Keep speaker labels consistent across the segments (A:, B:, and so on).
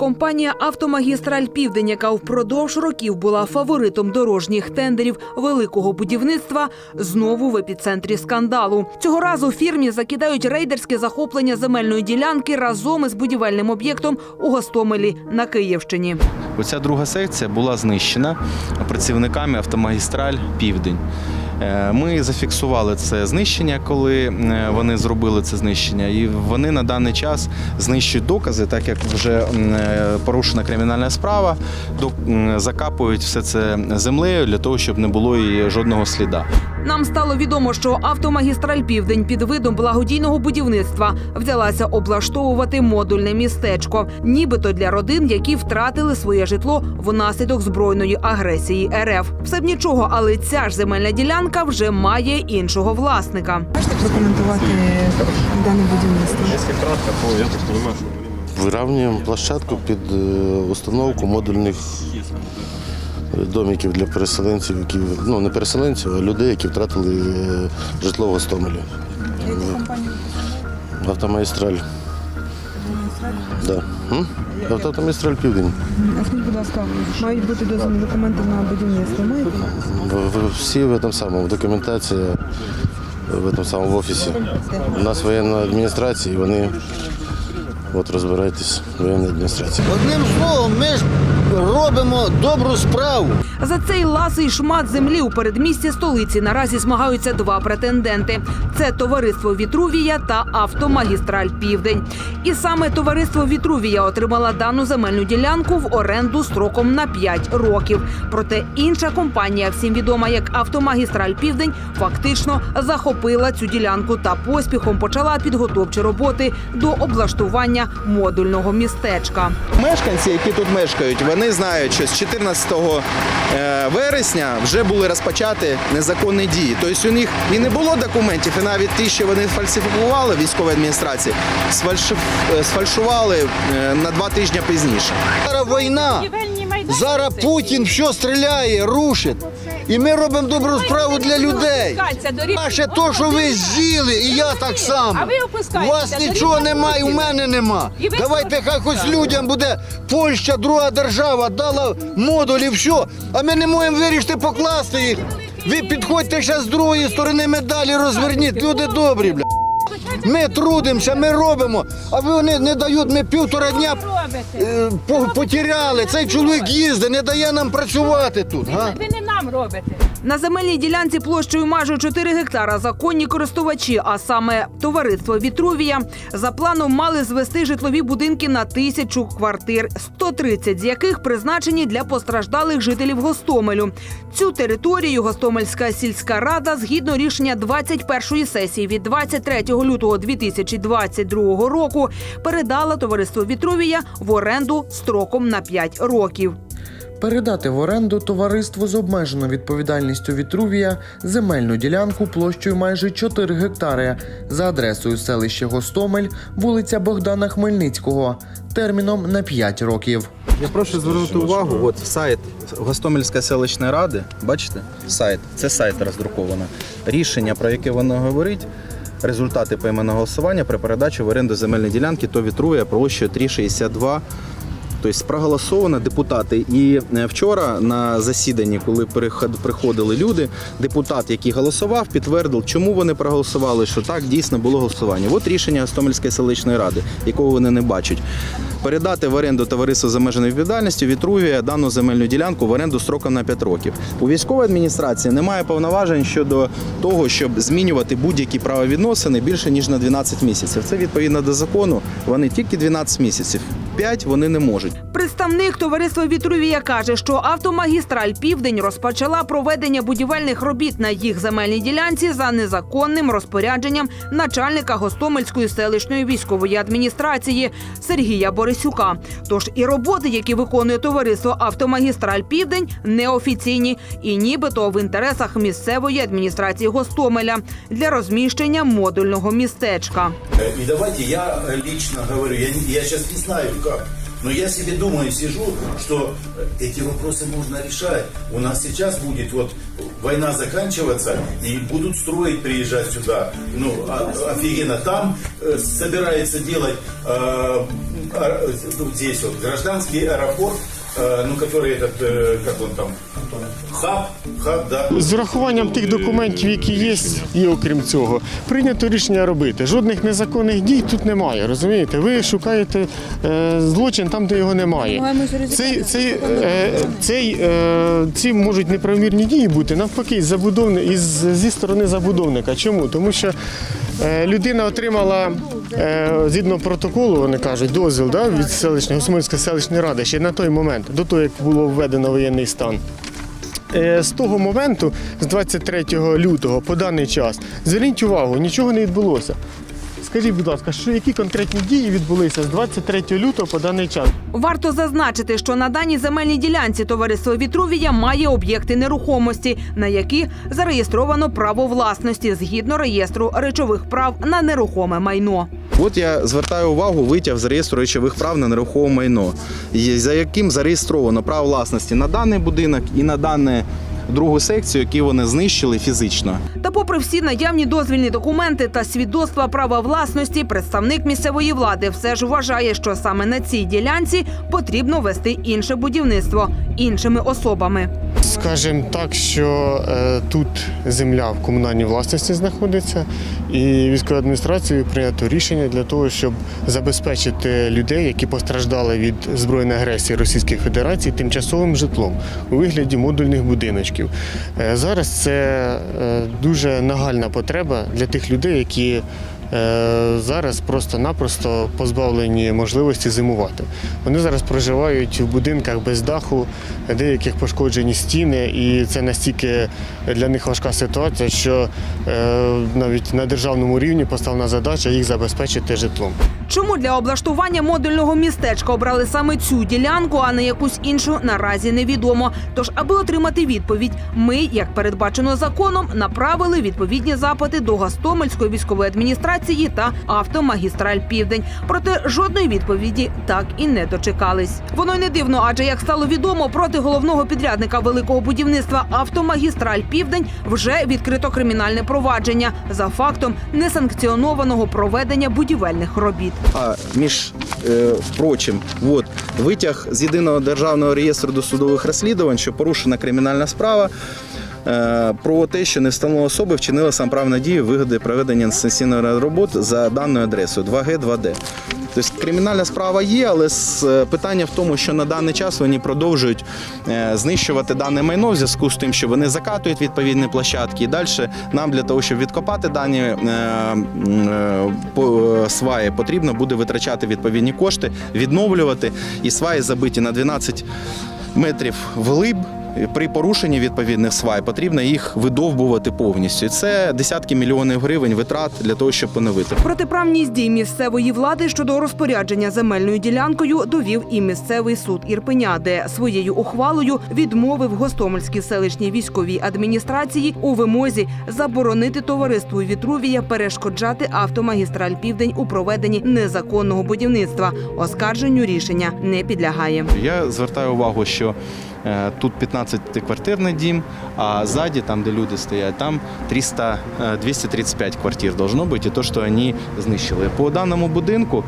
A: Компанія Автомагістраль Південь, яка впродовж років була фаворитом дорожніх тендерів великого будівництва, знову в епіцентрі скандалу. Цього разу фірмі закидають рейдерське захоплення земельної ділянки разом із будівельним об'єктом у Гостомелі на Київщині.
B: Оця друга секція була знищена працівниками автомагістраль Південь. Е, Ми зафіксували це знищення, коли е, вони зробили це знищення, і вони на даний час знищують докази, так як вже е, порушена кримінальна справа, закапують все це землею для того, щоб не було і жодного сліда.
A: Нам стало відомо, що автомагістраль Південь під видом благодійного будівництва взялася облаштовувати модульне містечко, нібито для родин, які втратили своє житло внаслідок збройної агресії РФ. Все б нічого, але ця ж земельна ділянка вже має іншого власника.
C: Можете прокоментувати дане будівництво?
D: Вирівнюємо площадку під е, установку модульних домиків для переселенців, які ну не переселенців, а людей, які втратили е, житло в Гостомелі. Автомагістраль. Да. Автомагістраль Південь.
C: А скажіть, будь ласка, мають бути дозвільні документи на будівництво.
D: В- Всі в этом самому документація в этом самому в офісі. У нас воєнна адміністрація, і вони от розбирайтесь воєнна адміністрація.
E: Одним словом, ми ж робимо добру справу.
A: За цей ласий шмат землі у передмісті столиці наразі змагаються два претенденти: це товариство Вітрувія та автомагістраль Південь. І саме товариство Вітрувія отримала дану земельну ділянку в оренду строком на 5 років. Проте інша компанія, всім відома як Автомагістраль Південь, фактично захопила цю ділянку та поспіхом почала підготовчі роботи до облаштування модульного містечка.
B: Мешканці, які тут мешкають, вони знають, що з 14 е, вересня вже були розпочаті незаконні дії. Тобто у них і не було документів, і навіть ті, що вони фальсифікували військовій адміністрації, е, сфальшували е, на два тижні пізніше.
E: Зараз війна. Зараз Путін що стріляє, рушить. І ми робимо добру справу для людей. А ще то, що ви з'їли, і я так само. У вас нічого немає, у мене нема. Давайте хай хоч людям буде Польща, друга держава, дала модулі, все. А ми не можемо вирішити покласти їх. Ви підходьте ще з другої сторони медалі, розверніть. Люди добрі, бля. Ми трудимося, ми робимо, а вони не дають, ми півтора дня е, по- потеряли. Цей чоловік їздить, не дає нам працювати тут. Га?
F: Ви не нам робите.
A: На земельній ділянці площею майже 4 гектара законні користувачі, а саме товариство Вітрувія, за планом мали звести житлові будинки на тисячу квартир, 130 з яких призначені для постраждалих жителів Гостомелю. Цю територію Гостомельська сільська рада згідно рішення 21-ї сесії від 23 лютого 2022 року передала товариству Вітрувія в оренду строком на 5 років.
G: Передати в оренду товариству з обмеженою відповідальністю Вітрувія земельну ділянку площею майже 4 гектари за адресою селище Гостомель, вулиця Богдана Хмельницького, терміном на 5 років.
B: Я прошу звернути увагу, от сайт Гостомельської селищної ради, бачите, сайт, це сайт роздруковано. Рішення, про яке воно говорить, результати поіменного голосування при передачі в оренду земельної ділянки то вітрує площею 362. Тобто проголосовано депутати. І е, вчора на засіданні, коли приходили люди, депутат, який голосував, підтвердив, чому вони проголосували, що так дійсно було голосування. От рішення Гостомельської селищної ради, якого вони не бачать. Передати в оренду товариство з обмеженою відповідальністю Вітрувія дану земельну ділянку в оренду строком на 5 років. У військовій адміністрації немає повноважень щодо того, щоб змінювати будь-які правовідносини більше ніж на 12 місяців. Це відповідно до закону. Вони тільки 12 місяців. 5 вони не можуть.
A: Представник товариства Вітрувія каже, що автомагістраль Південь розпочала проведення будівельних робіт на їх земельній ділянці за незаконним розпорядженням начальника Гостомельської селищної військової адміністрації Сергія Борисюка. Тож і роботи, які виконує товариство Автомагістраль Південь, неофіційні і нібито в інтересах місцевої адміністрації Гостомеля для розміщення модульного містечка.
H: И давайте я лично говорю, я, я сейчас не знаю как,
F: Но я себе думаю, сижу, что э, эти вопросы можно решать. У нас сейчас будет вот война заканчиваться, и будут строить, приезжать сюда. Ну, о- офигенно. Там э, собирается делать э, а- ну, здесь вот гражданский аэропорт, э, ну, который этот, э, как он там, хаб, хаб, да.
H: з урахуванням тих документів, які є, і окрім цього, прийнято рішення робити. Жодних незаконних дій тут немає. Розумієте? Ви шукаєте е, злочин там, де його немає. Цей, цей, е, цей, е, ці можуть неправомірні дії бути навпаки забудовни із зі сторони забудовника. Чому? Тому що е, людина отримала е, згідно протоколу, вони кажуть, дозвіл да, від селищної Госмольської селищної ради ще на той момент, до того як було введено воєнний стан. Е, З того моменту, з 23 лютого по даний час, зверніть увагу, нічого не відбулося. Скажіть, будь ласка, що які конкретні дії відбулися з 23 лютого по даний час?
A: Варто зазначити, що на даній земельній ділянці товариство Вітрувія має об'єкти нерухомості, на які зареєстровано право власності згідно реєстру речових прав на нерухоме майно.
B: От я звертаю увагу витяг з реєстру речових прав на нерухоме майно, за яким зареєстровано право власності на даний будинок і на дану другу секцію, які вони знищили фізично.
A: Та, попри всі наявні дозвільні документи та свідоцтва права власності, представник місцевої влади все ж вважає, що саме на цій ділянці потрібно вести інше будівництво іншими особами.
H: Скажімо так, що е, тут земля в комунальній власності знаходиться, і військовою адміністрацією прийнято рішення для того, щоб забезпечити людей, які постраждали від збройної агресії Російської Федерації, тимчасовим житлом у вигляді модульних будиночків. Е, зараз це е, дуже нагальна потреба для тих людей, які е, зараз просто-напросто позбавлені можливості зимувати. Вони зараз проживають в будинках без даху, деяких пошкоджені стіни, і це настільки для них важка ситуація, що навіть на державному рівні поставлена задача їх забезпечити житлом.
A: Чому для облаштування модульного містечка обрали саме цю ділянку, а не якусь іншу, наразі невідомо. Тож, аби отримати відповідь, ми, як передбачено законом, направили відповідні запити до Гостомельської військової адміністрації та Автомагістраль Південь. Проте жодної відповіді так і не дочекались. Воно й не дивно, адже як стало відомо, проти головного підрядника великого будівництва Автомагістраль Південь вже відкрито кримінальне провадження за фактом несанкціонованого проведення будівельних робіт.
B: А між е, прочим, от витяг з єдиного державного реєстру досудових розслідувань, що порушена кримінальна справа. Е, Про те, що невстановлена особи вчинила самоправну дію вигоди проведення інстанційної роботи за даною адресою 2Г 2Д. Тобто кримінальна справа є, але е, питання в тому, що на даний час вони продовжують е, знищувати дане майно в зв'язку з тим, що вони закатують відповідні площадки. І далі нам для того, щоб відкопати дані сваї, потрібно буде витрачати відповідні кошти, відновлювати. І сваї забиті на 12 метрів вглиб. При порушенні відповідних свай потрібно їх видовбувати повністю. І це десятки мільйонів гривень витрат для того, щоб поновити.
A: Протиправність дій місцевої влади щодо розпорядження земельною ділянкою довів і місцевий суд Ірпеня, де своєю ухвалою відмовив Гостомельській селищній військовій адміністрації у вимозі заборонити товариству Вітрувія перешкоджати автомагістраль Південь у проведенні незаконного будівництва. Оскарженню рішення не підлягає.
B: Я звертаю увагу, що тут 15-квартирний дім, а ззаді, там, де люди стоять, там 300, е, 235 квартир должно бути, і то, що вони знищили. По даному будинку,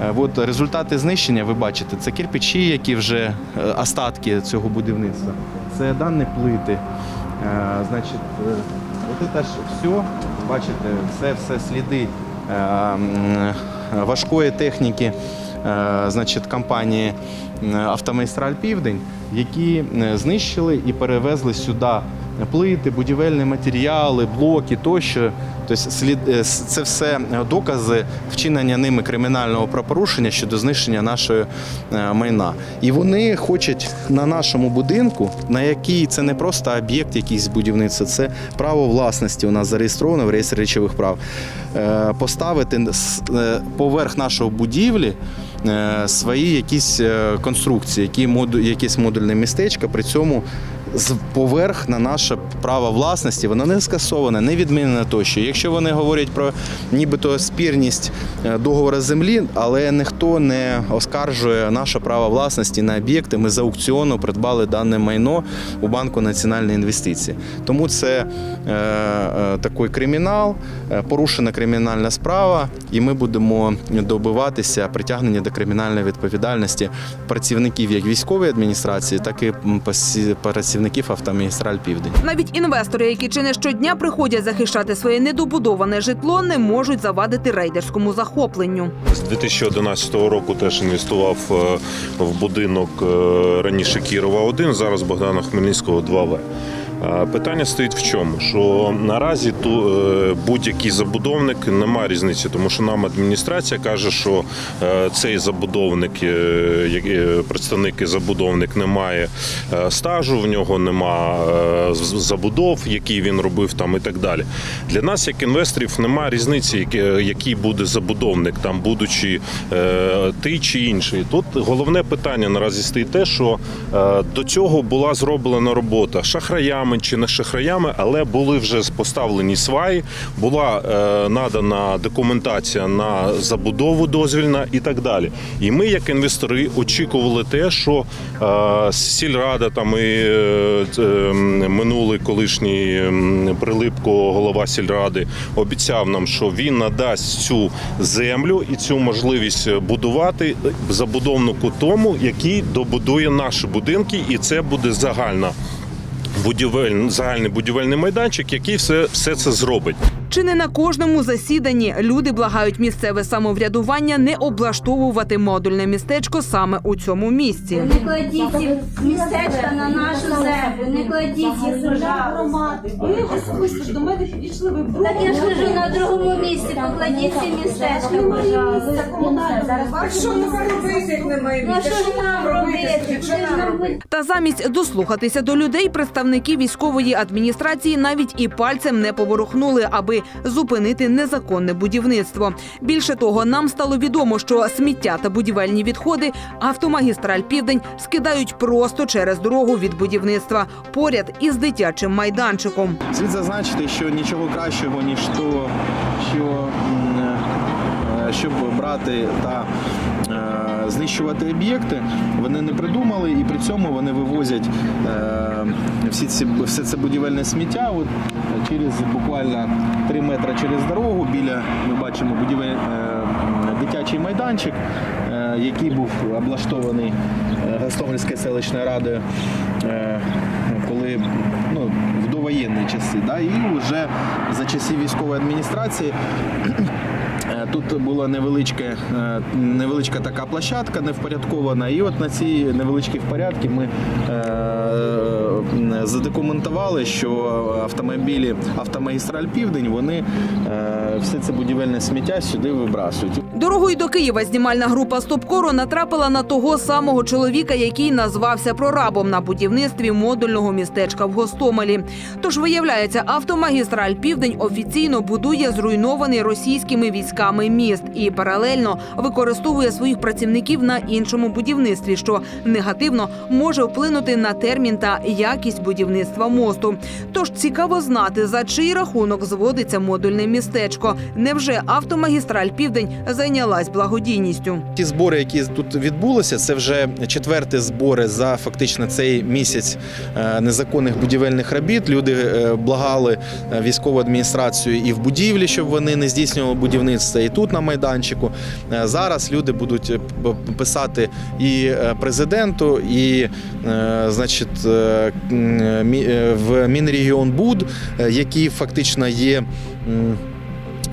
B: е, от результати знищення, ви бачите, це кирпичі, які вже е, остатки цього будівництва. Це дані плити. Е, Значить, е, от це ж все, бачите, це все сліди е, важкої техніки е, значить, компанії е, Автомайстраль Південь, які е, знищили і перевезли сюди плити, будівельні матеріали, блоки тощо. Тобто е, це все докази вчинення ними кримінального правопорушення щодо знищення нашої е, майна. І вони хочуть на нашому будинку, на який це не просто об'єкт якийсь будівництва, це право власності у нас зареєстровано в реєстрі речових прав, е, поставити е, поверх нашого будівлі е, свої якісь е, конструкції, які якісь модульне містечко, при цьому поверх на наше право власності, воно не скасоване, не відмінене тощо. Якщо вони говорять про нібито спірність е, договору землі, але ніхто не оскаржує наше право власності на об'єкти. Ми з аукціону придбали дане майно у банку національної інвестиції. Тому це е, е, такий кримінал, е, порушена кримінальна справа, і ми будемо добиватися притягнення до кримінальної відповідальності працівників як військової адміністрації, так і пасі- працівників автомагістраль Південь.
A: Навіть інвестори, які чи не щодня приходять захищати своє недобудоване житло, не можуть завадити рейдерському захопленню.
I: З 2011 року теж інвестував е, в будинок е, раніше Кірова 1, зараз Богдана Хмельницького 2В. Питання стоїть в чому? Що наразі ту е, будь-який забудовник немає різниці, тому що нам адміністрація каже, що е, цей забудовник, е, представник і забудовник не має стажу, в нього нема забудов, які він робив там і так далі. Для нас, як інвесторів, немає різниці, який- буде забудовник, там будучи ти чи інший. Тут головне питання наразі стоїть те, що до цього була зроблена робота шахраями чи не шахраями, але були вже поставлені сваї, була е, надана документація на забудову дозвільна і так далі. І ми, як інвестори, очікували те, що е, сільрада там і е, ц- м, минулий колишній Прилипко, голова сільради, обіцяв нам, що він надасть цю землю і цю можливість будувати забудовнику тому, який добудує наші будинки, і це буде загальна. Будівель, загальний будівельний майданчик, який все, все це зробить.
A: Чи не на кожному засіданні? Люди благають місцеве самоврядування не облаштовувати модульне містечко саме у цьому місці.
J: Не кладіть містечка на нашу землю, не кладіть їх.
C: Ви особисто до мене підійшли, ви
J: Так я ж кажу на другому місці, покладіть ці містечка, пожалуйста.
C: Що ми робити, як немає
J: що нам робити?
A: Та замість дослухатися до людей, представники військової адміністрації навіть і пальцем не поворухнули, аби зупинити незаконне будівництво. Більше того, нам стало відомо, що сміття та будівельні відходи автомагістраль Південь скидають просто через дорогу від будівництва поряд із дитячим майданчиком.
B: Слід зазначити, що нічого кращого, ніж то, що е, щоб брати та е, знищувати об'єкти, вони не придумали, і при цьому вони вивозять е, всі ці, все це будівельне сміття от, через буквально 3 метри через дорогу. Біля ми бачимо будівель, е, дитячий майданчик, е, який був облаштований Гостомельською селищною радою. коли ну, в довоєнні часи. Да? І вже за часів військової адміністрації тут була невеличка, е, невеличка така площадка невпорядкована. І от на цій невеличкій впорядці ми е, задокументували, що автомобілі автомагістраль Південь вони е, все це будівельне сміття сюди вибрасують.
A: Дорогою до Києва знімальна група Стопкору натрапила на того самого чоловіка, який назвався прорабом на будівництві модульного містечка в Гостомелі. Тож виявляється, автомагістраль Південь офіційно будує зруйнований російськими військами міст і паралельно використовує своїх працівників на іншому будівництві, що негативно може вплинути на термін та якість будівництва мосту. Тож цікаво знати, за чий рахунок зводиться модульне містечко. Невже автомагістраль Південь зайнялась благодійністю?
B: Ті збори, які тут відбулися, це вже четверті збори за фактично цей місяць е, незаконних будівельних робіт. Люди е, благали е, військову адміністрацію і в будівлі, щоб вони не здійснювали будівництво, і тут на майданчику. Зараз люди будуть писати і президенту, і значить, в Мінрегіонбуд, е, який фактично є.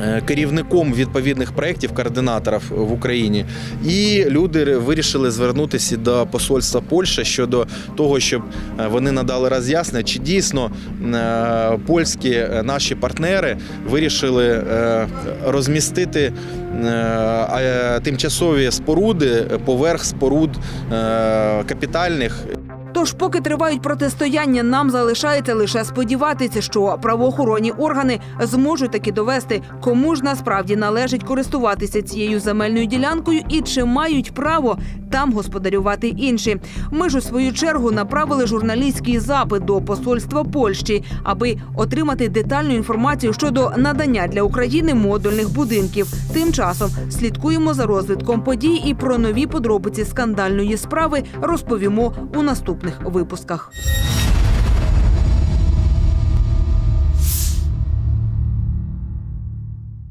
B: Е, керівником відповідних проєктів координаторів в Україні, і люди вирішили звернутися до посольства Польщі щодо того, щоб е, вони надали роз'яснення, чи дійсно е, польські наші партнери вирішили розмістити тимчасові споруди поверх споруд капітальних
A: Тож, поки тривають протистояння, нам залишається лише сподіватися, що правоохоронні органи зможуть таки довести, кому ж насправді належить користуватися цією земельною ділянкою і чи мають право там господарювати інші. Ми ж у свою чергу направили журналістський запит до посольства Польщі, аби отримати детальну інформацію щодо надання для України модульних будинків. Тим часом слідкуємо за розвитком подій і про нові подробиці скандальної справи розповімо у наступних випусках.